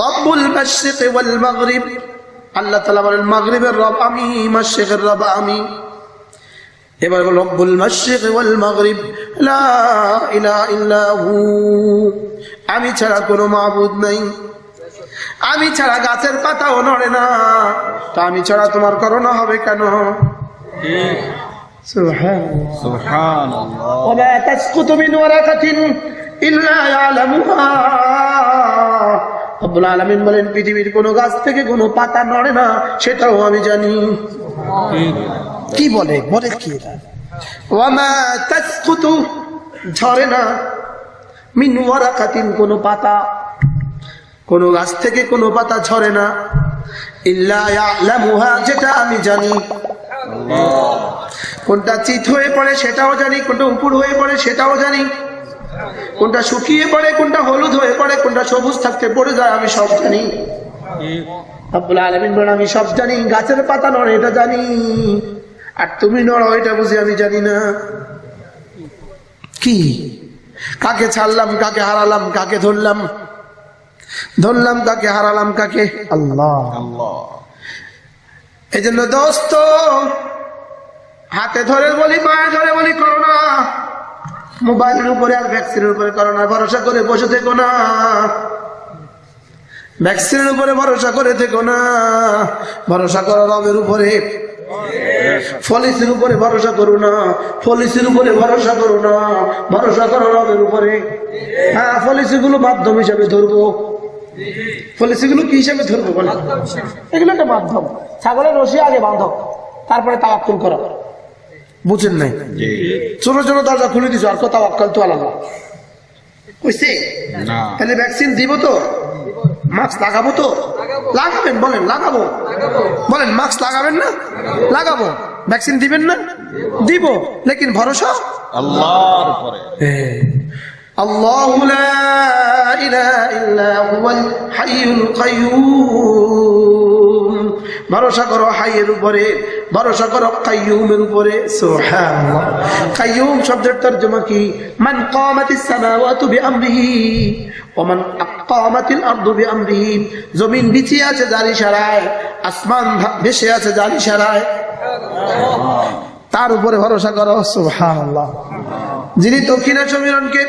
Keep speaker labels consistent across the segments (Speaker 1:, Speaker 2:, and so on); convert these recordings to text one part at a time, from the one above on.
Speaker 1: রব্বুল মাশরিক ওয়াল মাগরিব আল্লাহ তাআলা বলেন মাগরিবের রব আমি মাশরিকের রব আমি এবার বল রব্বুল মাশরিক ওয়াল মাগরিব লা ইলাহা ইল্লা হু আমি ছাড়া কোনো মাবুদ নাই আমি ছাড়া গাছের পাতাও নড়ে না তা আমি ছাড়া তোমার করোনা হবে কেন সুবহানাল্লাহ
Speaker 2: সুবহানাল্লাহ
Speaker 1: وما تسقط من ورقة إلا يعلمها রব্বুল আলামিন বলেন পৃথিবীর কোন গাছ থেকে কোনো পাতা নড়ে না সেটাও আমি জানি। কি বলে? বলে কি এটা? ঝরে না। মিন ওয়ারাকাতিন কোনো পাতা কোনো গাছ থেকে কোনো পাতা ঝরে না। ইল্লা ইয়ালামুহা যেটা আমি জানি। কোনটা চিত হয়ে পড়ে সেটাও জানি কোনটা উপর হয়ে পড়ে সেটাও জানি। কোনটা শুকিয়ে পড়ে, কোনটা হলুদ হয়ে পড়ে, কোনটা সবুজ থাকতে পড়ে যায়, আমি সব জানি। আব্বুল আলমিন বলেন, আমি সব জানি, গাছের পাতা নড়ে, এটা জানি। আর তুমি নড়ো, এটা বুঝি আমি জানি না। কি? কাকে ছাড়লাম, কাকে হারালাম, কাকে ধরলাম? ধরলাম কাকে, হারালাম কাকে? আল্লাহ। এই জন্য দোস্ত, হাতে ধরে বলি, পায়ে ধরে বলি করোনা মোবাইলের উপরে আর ভ্যাকসিনের উপরে করোনা ভরসা করে বসে থেকো না। ভ্যাকসিনের উপরে ভরসা করে থেকো না। ভরসা করো রবের উপরে। ফলিসের উপরে ভরসা করো না। ফলিসের উপরে ভরসা করো না। ভরসা করো রবের উপরে। হ্যাঁ মাধ্যম হিসাবে ধরবো। কি হিসাবে ধরবো এগুলো একটা মাধ্যম। ছাগলের রশি আগে বাঁধো তারপরে তাওয়াক্কুল করো। বুঝেন নাই? ছোট ছোট দরজা খুলে দিছো আর কথা অকাল তো আলাদা। বুঝছি তাহলে ভ্যাকসিন দিব তো? মাস্ক লাগাবো তো? লাগাবেন বলেন লাগাবো। বলেন মাস্ক লাগাবেন না? লাগাবো। ভ্যাকসিন দিবেন না? দিব। লেকিন ভরসা?
Speaker 2: আল্লাহর উপরে।
Speaker 1: আল্লাহু লা ইলাহা ইল্লা হুয়াল হাইয়ুল কাইয়্যুম ভরসা করো হাইয়ের উপরে, ভরসা করো কাইয়ুমের উপরে কাইয়ুম শব্দের তর্জমা কি? মান আরদু জমিন আছে যার ইশারায়, আসমান ভেসে আছে যার ইশারায়। তার উপরে ভরসা করো, সুবহানাল্লাহ। যিনি দক্ষিণা সমীরণকে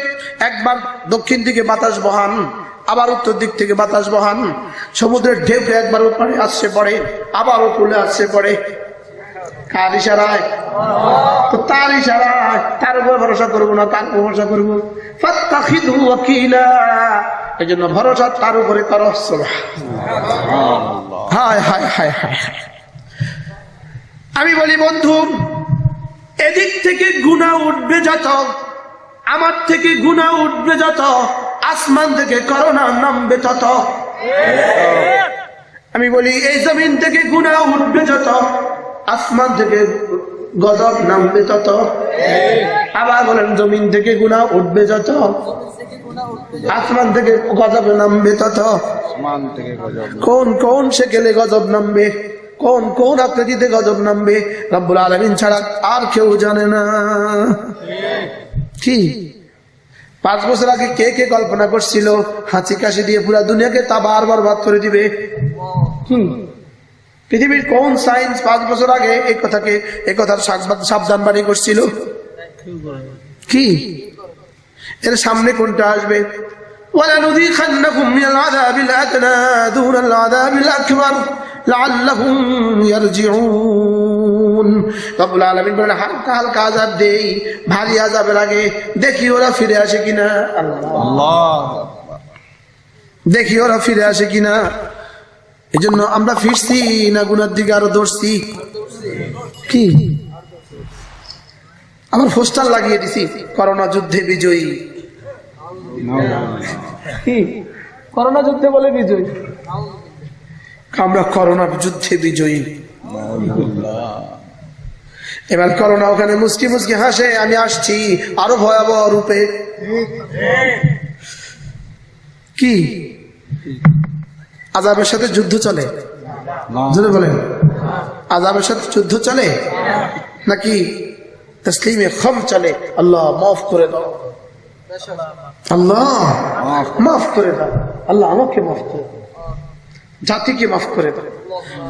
Speaker 1: একবার দক্ষিণ দিকে বাতাস বহান আবার উত্তর দিক থেকে বাতাস বহান। সমুদ্রের ঢেউকে একবার উপরে আসছে পড়ে আবার উপরে আসছে পড়ে কার ইশারায়? তো তার ইশারায়। তার উপর ভরসা করব না, তার উপর ভরসা করব। এই জন্য ভরসা তার উপরে সুবহানাল্লাহ। হায় হায় হায় হায় হায়। আমি বলি, বন্ধু, এদিক থেকে গুণা উঠবে যত, আমার থেকে গুণা উঠবে যত। আসমান থেকে করোনা নামবে তত। আমি বলি, এই জমিন থেকে গুণা উঠবে যত, আসমান থেকে গজব নামবে তত। আবার বলেন, জমিন থেকে গুণা উঠবে যত, আসমান থেকে গজব নামবে তত। কোন কোন সেকেলে গজব নামবে? কোন কোন আকৃতিতে গজব নামবে? রব্বুল আলমিন ছাড়া আর কেউ জানে না। কি পাঁচ বছর আগে কে কে কল্পনা করছিল হাঁচি কাশি দিয়ে পুরা দুনিয়াকে তা বারবার বাদ করে দিবে হুম। পৃথিবীর কোন সায়েন্স পাঁচ বছর আগে এই কথাকে এই কথার সাবধান- সাবধান বাণী করছিল কি এর সামনে কোনটা আসবে ولنذيقنكم من العذاب الأدنى دون العذاب الأكبر لعلهم يرجعون রব্বুল আলমিন বলেন হালকা হালকা আজাব দেই ভারী আজাবের আগে দেখি ওরা ফিরে আসে কিনা। আল্লাহ দেখি ওরা ফিরে আসে কিনা। এই জন্য আমরা ফিরছি না গুনার দিকে আরও ধরছি কি? আমার ফোস্টার লাগিয়ে দিছি করোনা যুদ্ধে বিজয়ী। করোনা যুদ্ধে বলে বিজয়ী? আমরা করোনা যুদ্ধে বিজয়ী। এবার করোনা ওখানে মুসকি মুসকি হাসে, আমি আসছি আরও ভয়াবহ রূপে। কি? আজাবের সাথে যুদ্ধ চলে? বলেন। আজাবের সাথে যুদ্ধ চলে? নাকি তসলিমে খম চলে? আল্লাহ মাফ করে দাও। আল্লাহ মাফ করে দাও। আল্লাহ আমাকে মাফ করে দাও। জাতিকে মাফ করে দাও।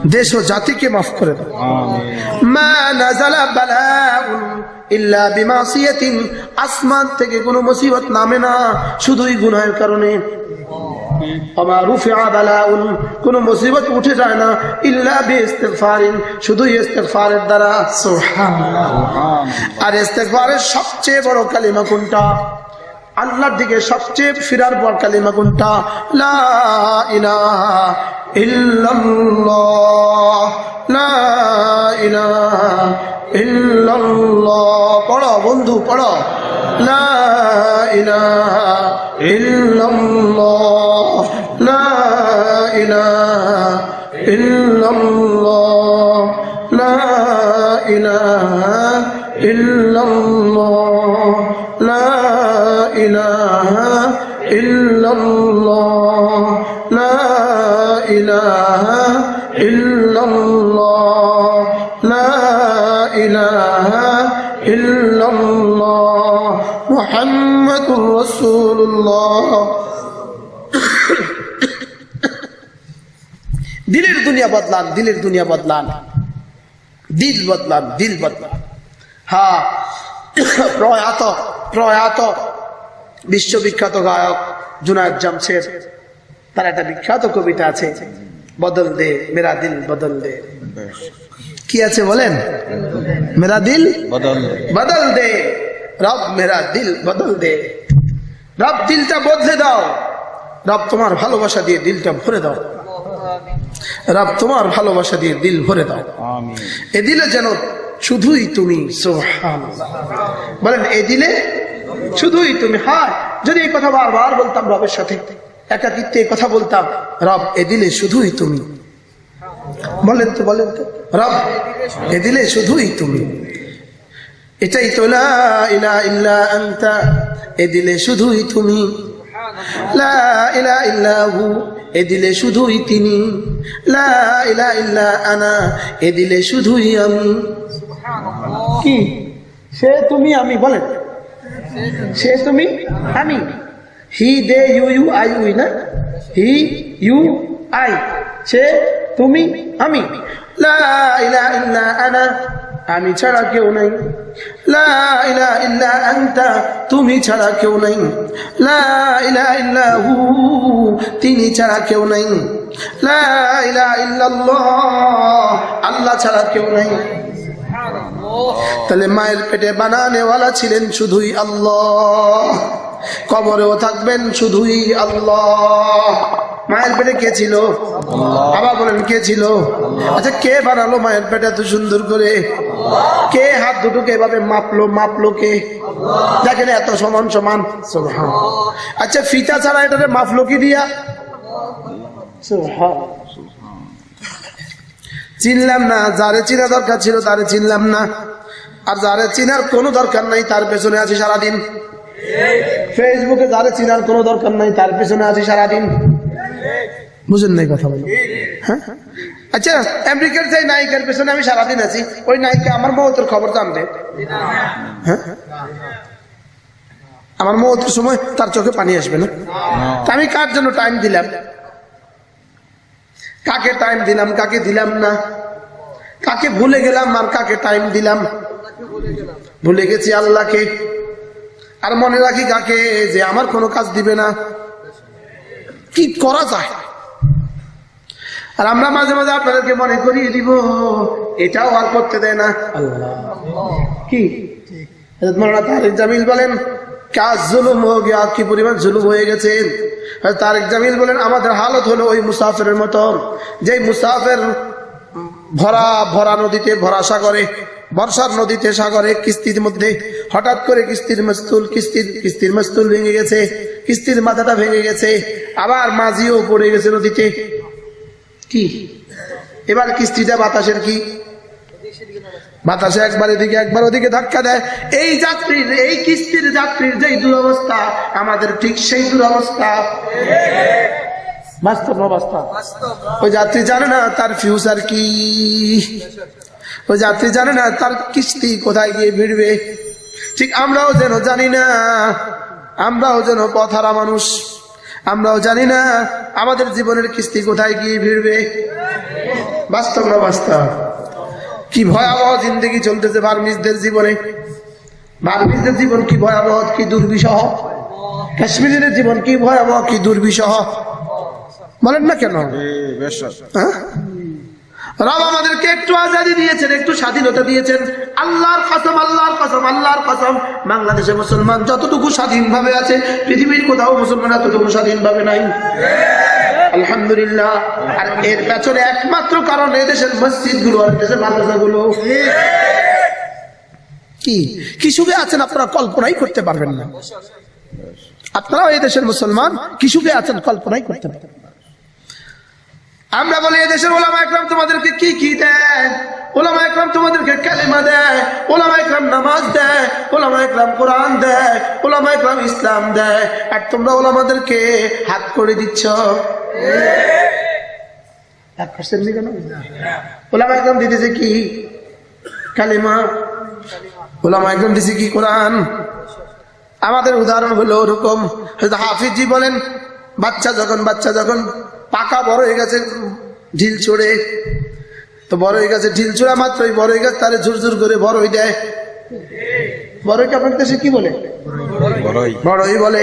Speaker 1: দেশ ও জাতিকে মাফ করে দাও। মা নাজালা বালাউন ইল্লা বিমাসিয়াতিন। আসমান থেকে কোনো মুসিবত নামে না শুধুই গুনাহের কারণে। বালাউন কোনো মুসিবত উঠে যায় না ইল্লা বিইস্তিগফারিন শুধুই ইস্তিগফারের দ্বারা। সুবহানাল্লাহ। আর ইস্তেগফারের সবচেয়ে বড় কালিমা কোনটা? আল্লাহর দিকে সবচেয়ে ফিরার পর কালিমা কোনটা? লা ইলাহা ইল্লাল্লাহ, লা ইলাহা ইল্লাল্লাহ, পড়ো বন্ধু, পড়ো। লা ইলাহা ইল্লাল্লাহ, লা ইলাহা ইল্লাল্লাহ, লা ইলাহা ইল্লাল্লাহ, লা ইলাহা ইল্লাল্লাহ। দিলের দুনিয়া বদলান দিলের দুনিয়া বদলান। দিল বদলান দিল বদলান। হ্যাঁ প্রয়াত প্রয়াত বিশ্ববিখ্যাত গায়ক জুনায়দ জামশেদ। তার একটা বিখ্যাত কবিতা আছে বদল দে মেরা দিল বদল দে। কি আছে বলেন? মেরা দিল?
Speaker 2: বদল
Speaker 1: বদল দে রব মেরা দিল বদল দে। রব দিলটা বদলে দাও। রব তোমার ভালোবাসা দিয়ে দিলটা ভরে দাও। রব তোমার ভালোবাসা দিয়ে দিল ভরে দাও। এ দিলে যেন শুধুই তুমি। বলেন এ দিলে শুধুই তুমি। হ্যাঁ যদি এই কথা বারবার বলতাম রবের সাথে একাকিত্বে এই কথা বলতাম রব এ দিলে শুধুই তুমি। বলেন তো বলেন তো। রব এ দিলে শুধুই তুমি। এটাই তো লা ইলাহা ইল্লা আনতা। এ দিলে শুধুই তুমি। লা ইলাহা ইল্লা হু এ দিলে শুধুই তিনি। লা ইলাহা ইল্লা আনা, এ দিলে শুধুই আমি। কি? সে তুমি, আমি বলেন সে তুমি, আমি। He, they, you you, I, we, না? He, you, I. সে, তুমি, আমি। লা ইলাহা ইল্লা আনা আমি ছাড়া কেউ নেই। আনতা তুমি ছাড়া কেউ নেই। হু তিনি ছাড়া কেউ নেই। আল্লাহ ছাড়া কেউ নেই। তাহলে মায়ের পেটে বানানেওয়ালা ছিলেন শুধুই আল্লাহ। কবরেও থাকবেন শুধুই আল্লাহ। মায়ের পেটে কে ছিল? আবার বলেন কে ছিল? আচ্ছা কে বানালো মায়ের পেটে এত সুন্দর করে? কে হাত দুটোকে এভাবে মাপলো মাপলো কে? দেখেন এত সমান সমান। আচ্ছা ফিতা ছাড়া এটাকে মাপলো কি দিয়া? চিনলাম না, যারে চিনা দরকার ছিল তারে চিনলাম না। আর যারে চিনার কোনো দরকার নাই, তার পেছনে আছি সারাদিন। ফেসবুকে যারে চিনার কোনো দরকার নাই, তার পেছনে আছি সারাদিন। বুঝেন নাই কথা বলি হ্যাঁ? আচ্ছা আমেরিকার যে নায়িকার পেছনে আমি সারাদিন আছি, ওই নায়িকা আমার মহতের খবর জানবে হ্যাঁ? আমার মহতের সময় তার চোখে পানি আসবে না? তা আমি কার জন্য টাইম দিলাম? কাকে টাইম দিলাম, কাকে দিলাম না? কাকে ভুলে গেলাম আর কাকে টাইম দিলাম? ভুলে গেছি আল্লাহকে। আর মনে রাখি কাকে, যে আমার কোনো কাজ দিবে না। কি করা যায়? আর আমরা মাঝে মাঝে আপনাদেরকে মনে করিয়ে দিব এটাও আর করতে দেয় না। আল্লাহ। কি? হযরত তারেক জামিল বলেন কাজ জুলুম হয়ে গিয়া কি পরিমাণ জুলুম হয়ে গেছে। তারেক জামিল বলেন আমাদের হালত হলো ওই মুসাফিরের মতো। যে মুসাফির ভরা ভরা নদীতে ভরা সাগরে বর্ষার নদীতে সাগরে কিস্তির মধ্যে হঠাৎ করে কিস্তির মস্তুল কিস্তির কিস্তির মস্তুল ভেঙে গেছে কিস্তির মাথাটা ভেঙে গেছে আবার মাঝিও পড়ে গেছে নদীতে। কি? এবার কিস্তিটা বাতাসের কি? বাতাসে একবার এদিকে একবার ওদিকে ধাক্কা দেয়। এই যাত্রীর এই কিস্তির যাত্রীর যেই দুরবস্থা আমাদের ঠিক সেই দুরবস্থা। বাস্তব বাস্তব? ওই যাত্রী জানে না তার ফিউচার কি। ওই যাত্রী জানে না তার কিস্তি কোথায় গিয়ে ভিড়বে। ঠিক আমরাও যেন জানি না আমরাও যেন পথারা মানুষ। আমরাও জানি না আমাদের জীবনের কিস্তি কোথায় গিয়ে ভিড়বে। বাস্তব না বাস্তব? কি ভয়াবহ জিন্দগি চলতেছে বার্মিজদের জীবনে। বার্মিজদের জীবন কি ভয়াবহ কি দুর্বিষহ? কাশ্মীরের জীবন কি ভয়াবহ কি দুর্বিষহ? বলেন না কেন? হ্যাঁ? রব আমাদেরকে একটু আজাদি দিয়েছেন, একটু স্বাধীনতা দিয়েছেন। আল্লাহর কসম আল্লাহর কসম আল্লাহর কসম। বাংলাদেশে মুসলমান যতটুকু স্বাধীনভাবে আছে, পৃথিবীর কোথাও মুসলমান এতটুকু স্বাধীনভাবে নাই। আলহামদুলিল্লাহ। আর এর পেছনে একমাত্র কারণ এদেশের মসজিদগুলো আর দেশের কি? কি সুখে আছেন আপনারা? কল্পনাই করতে পারবেন না। আপনারাও এই দেশের মুসলমান? কি সুখে আছেন? কল্পনাই করতে পারবেন। আমরা বলি এদেশের ওলামা একরাম তোমাদেরকে কি কি দেয়? ওলামা একরাম তোমাদেরকে কালিমা দেয়। ওলামা একরাম নামাজ দেয়। ওলামা একরাম কোরআন দেয়। ওলামা একরাম ইসলাম দেয়। আর তোমরা ওলামাদেরকে হাত করে দিচ্ছ। এক percent দিবে ওলামা একরাম দিতেছে কি? কালিমা। ওলামা একরাম দিছে কি? কোরআন। আমাদের উদাহরণ হলো ওরকম। হয়তো হাফিজি বলেন, বাচ্চা যখন বাচ্চা যখন পাকা বড় হয়ে গেছে ঢিল ছড়ে। তো বড় হয়ে গেছে ঢিল ছোড়া মাত্রই বড় হয়ে গেছে তারে ঝুরঝুর করে বড় হয়ে দেয়। বড়ইকে আপনার দেশে কি বলে?
Speaker 2: বড়ই।
Speaker 1: বলে।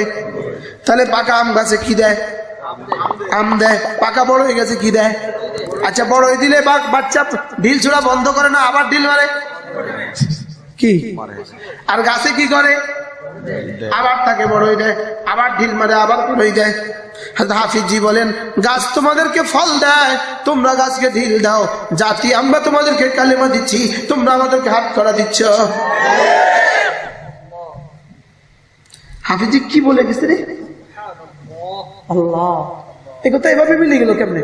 Speaker 1: তাহলে পাকা আম গাছে কি দেয়? আম দেয়। পাকা বড় হয়ে গেছে কি দেয়? আচ্ছা বড় হয়ে দিলে বাচ্চা ঢিল ছোড়া বন্ধ করে না আবার ঢিল মারে। কি? আর গাছে কি করে? আবার তাকে বড় হয়ে দেয় আবার ঢিল মারে আবার বড় হয়ে দেয়। হাফিজি বলেন গাছ তোমাদেরকে ফল দেয় তোমরা গাছকে ঢিল দাও। জাতি আমরা তোমাদেরকে কালিমা দিচ্ছি তোমরা আমাদেরকে হাত করা দিচ্ছ। হাফিজি কি বলে গেছে রে? আল্লাহ। এ কথা এভাবে মিলে গেল কেমনে?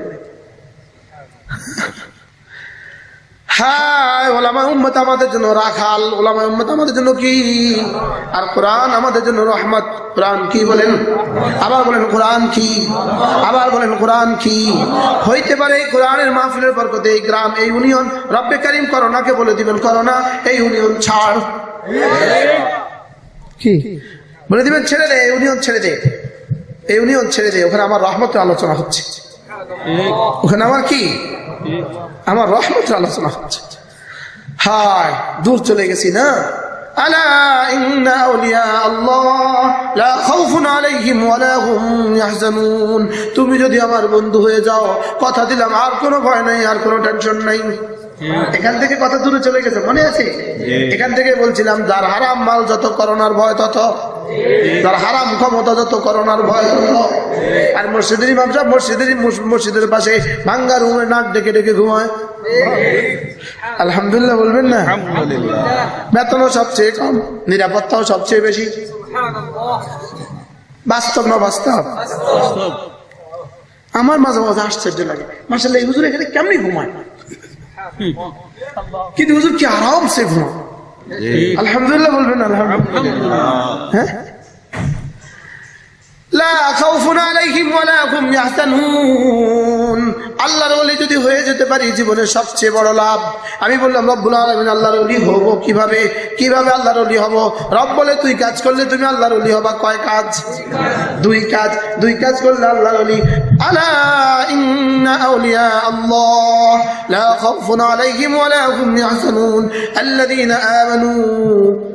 Speaker 1: হ্যাঁ ওলামা উম্মত আমাদের জন্য রাখাল ওলামা উম্মত আমাদের জন্য কি? আর কোরআন আমাদের জন্য রহমত। কোরআন কি বলেন? আবার বলেন কোরআন কি? আবার বলেন কোরআন কি? হইতে পারে এই কোরআনের মাহফিলের বরকতে এই গ্রাম এই ইউনিয়ন। রব্বে করিম করোনাকে বলে দিবেন করোনা এই ইউনিয়ন ছাড়। কি? বলে দিবেন ছেড়ে দে এই ইউনিয়ন ছেড়ে দে। এই ইউনিয়ন ছেড়ে দে ওখানে আমার রহমতের আলোচনা হচ্ছে। ওখানে আমার কি? আমার রহমতের আলোচনা হচ্ছে। হায় দূর চলে গেছি না? আলা ইন্না আউলিয়া আল্লাহ লা খাউফুন আলাইহিম ওয়ালা হুম ইয়াহজানুন। তুমি যদি আমার বন্ধু হয়ে যাও কথা দিলাম আর কোনো ভয় নাই আর কোনো টেনশন নাই। এখান থেকে কথা দূরে চলে গেছে মনে আছে? এখান থেকে বলছিলাম যার হারাম মাল যত করোনার ভয় তত। যার হারাম ক্ষমতা যত করোনার ভয় তত। আর মসজিদের ইমাম সাহেব মসজিদের মসজিদের পাশে ভাঙ্গা রুমে নাক ডেকে ডেকে ঘুমায়। আলহামদুলিল্লাহ বলবেন না? বেতনও সবচেয়ে কম, নিরাপত্তাও সবচেয়ে বেশি। বাস্তব না বাস্তব? আমার মাঝে মাঝে আশ্চর্য লাগে। মাসাল্লাহ এই হুজুর এখানে কেমনি ঘুমায়? কিন্তু হুজুর কি আরাম সে ঘুমা আলহামদুলিল্লাহ বলবেন আলহামদুলিল্লাহ। হ্যাঁ? লা খাউফুন আলাইহিম ওয়ালা হুম ইয়াহজানুন আল্লাহর ওলি যদি হয়ে যেতে পারি জীবনের সবচেয়ে বড় লাভ। আমি বললাম, রব্বুল আলামিন আল্লাহর ওলি হব কীভাবে? কীভাবে আল্লাহর ওলি হব? রব বলে, তুই কাজ করলে তুমি আল্লাহর ওলি হবা। কয় কাজ? দুই কাজ। দুই কাজ করলে আল্লাহর ওলি। আলা আল্লাহ, লা আলাইহিম ওয়ালা হুম ইয়াহজানুন। আল্লাযীনা আমানু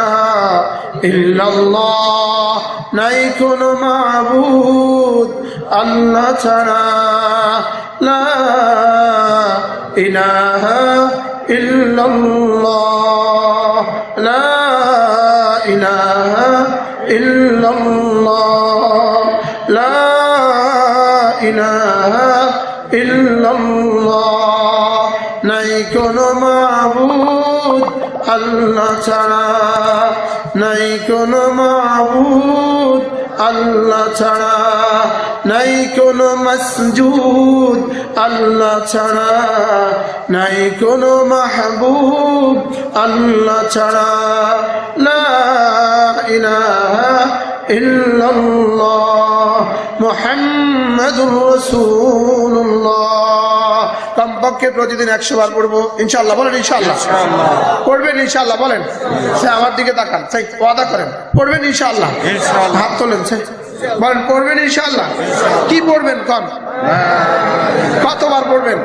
Speaker 1: ইল্লাল্লাহ নাই কোনো মাবুদ আল্লাহ ছাড়া লা ইলাহা ইল্লাল্লাহ লা ইলাহা ইল্লাল্লাহ লা ইলাহা কোনো মাবুদ, আল্লাহ ছাড়া নাই কোনো মসজুদ, আল্লাহ ছাড়া নাই কোনো মাহবুব, আল্লাহ ছাড়া লা ইলাহা ইল্লাল্লাহ মুহাম্মাদুর কমপক্ষে প্রতিদিন একশো বার পড়ব। ইনশাল্লাহ বলেন ইনশাল্লাহ পড়বেন ইনশাল্লাহ বলেন। সে আমার দিকে তাকান। সেই ওয়াদা করেন। পড়বেন ইনশাল্লাহ। হাত তোলেন সে বলেন পড়বেন ইনশাল্লাহ কি পড়বেন কন? কতবার পড়বেন?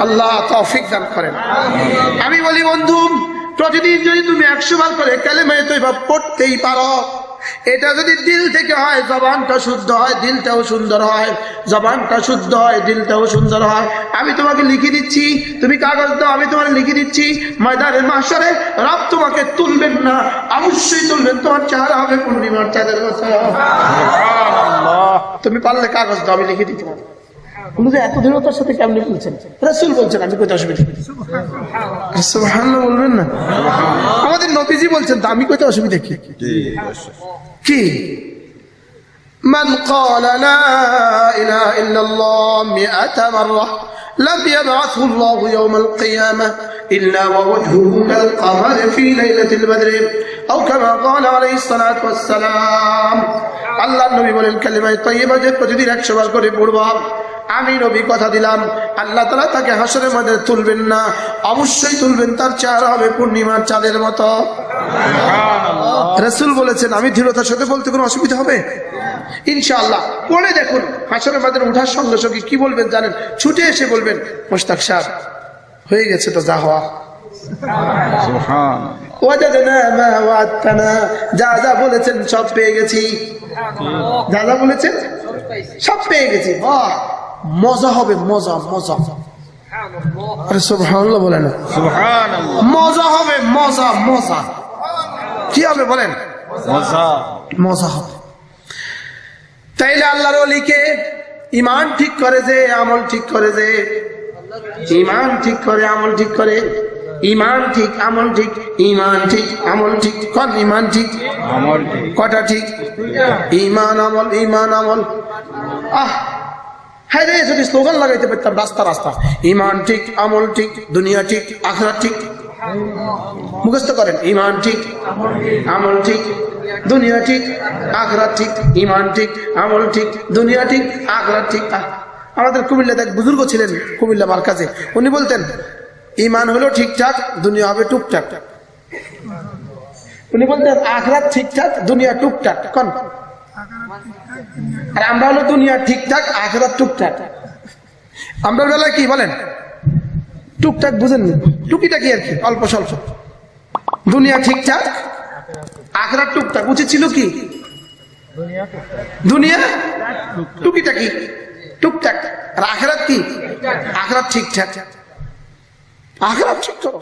Speaker 1: আল্লাহ তৌফিক দান করেন। আমি বলি বন্ধু প্রতিদিন যদি তুমি একশো বার করে কালেমায়ে তৈবা পড়তেই পারো এটা যদি দিল থেকে হয় জবানটা শুদ্ধ হয় দিলটাও সুন্দর হয়। জবানটা শুদ্ধ হয় দিলটাও সুন্দর হয়। আমি তোমাকে লিখে দিচ্ছি তুমি কাগজ দাও আমি তোমার লিখে দিচ্ছি। ময়দানের মাসারে রব তোমাকে তুলবেন না অবশ্যই তুলবেন। তোমার চেহারা হবে পূর্ণিমার চাঁদের তুমি পারলে কাগজ দাও আমি লিখে দিতে পারব। বন্ধু এত দৃঢ়তার সাথে কেমনি বলছেন রসুল বলছেন আমি কোথায় অসুবিধা সুবহানাল্লাহ বলবেন না আমাদের নবীজি বলছেন তো আমি কোথায় অসুবিধা কি
Speaker 2: জি
Speaker 1: কি من قال لا إله إلا الله مئة مرة لم يبعثه الله يوم القيامة إلا ووجهه كالقمر في ليلة البدر أو كما قال عليه الصلاة والسلام আল্লাহ নবী বলেন কালিমায় তৈবা যে প্রতিদিন একশো বার করে পড়বা আমি নবী কথা দিলাম। আল্লাহ তালা তাকে হাসরের মধ্যে তুলবেন না। অবশ্যই তুলবেন তার চেহারা হবে পূর্ণিমার চাঁদের মতো। রসুল বলেছেন আমি দৃঢ়তার সাথে বলতে কোনো অসুবিধা হবে? ইনশাআল্লাহ। পড়ে দেখুন হাসরের মাদের উঠার সঙ্গে সঙ্গে কি বলবেন জানেন? ছুটে এসে বলবেন মোস্তাক সাহেব হয়ে গেছে তো যা হওয়া। যা যা বলেছেন সব পেয়ে গেছি। যা যা বলেছেন সব পেয়ে গেছি। বাহ! মজা হবে মজা মজা। আরে সুবহানাল্লাহ বলে না মজা হবে মজা মজা। কি হবে বলেন?
Speaker 2: মজা।
Speaker 1: মজা হবে। তাইলে আল্লাহর অলিকে ইমান ঠিক করে যে আমল ঠিক করে যে ইমান ঠিক করে আমল ঠিক করে। ইমান ঠিক আমল ঠিক ইমান ঠিক আমল ঠিক কন ইমান ঠিক।
Speaker 2: আমল
Speaker 1: কটা ঠিক? ইমান আমল ইমান আমল। আহ! হ্যাঁ যদি স্লোগান লাগাইতে পারতাম, রাস্তা রাস্তা। ইমান ঠিক, আমল ঠিক, দুনিয়া ঠিক আখরা ঠিক। মুখস্থ করেন, ইমান ঠিক, আমল ঠিক, দুনিয়া ঠিক আখরা ঠিক, ইমান ঠিক, আমল ঠিক, দুনিয়া ঠিক আখরা ঠিক। আমাদের কুমিল্লা এক বুজুর্গ ছিলেন, কুমিল্লা মার্কাজে। উনি বলতেন, ইমান হলো ঠিকঠাক, দুনিয়া হবে টুকটাক। উনি বলতেন, আখরাত ঠিকঠাক, দুনিয়া টুকটাক। কন? আর আমরা হলো দুনিয়া ঠিকঠাক, আখরাত টুকটাক। আমরা বেলায় কি বলেন? টুকটাক বুঝেননি। টুকিটা কি আর কি? অল্প স্বল্প। দুনিয়া ঠিকঠাক, আখরাত টুকটাক। উচিত ছিল কি? দুনিয়া টুকিটা কি? টুকটাক। আর আখরাত কি? আখরাত ঠিকঠাক। আখরাত ঠিক করো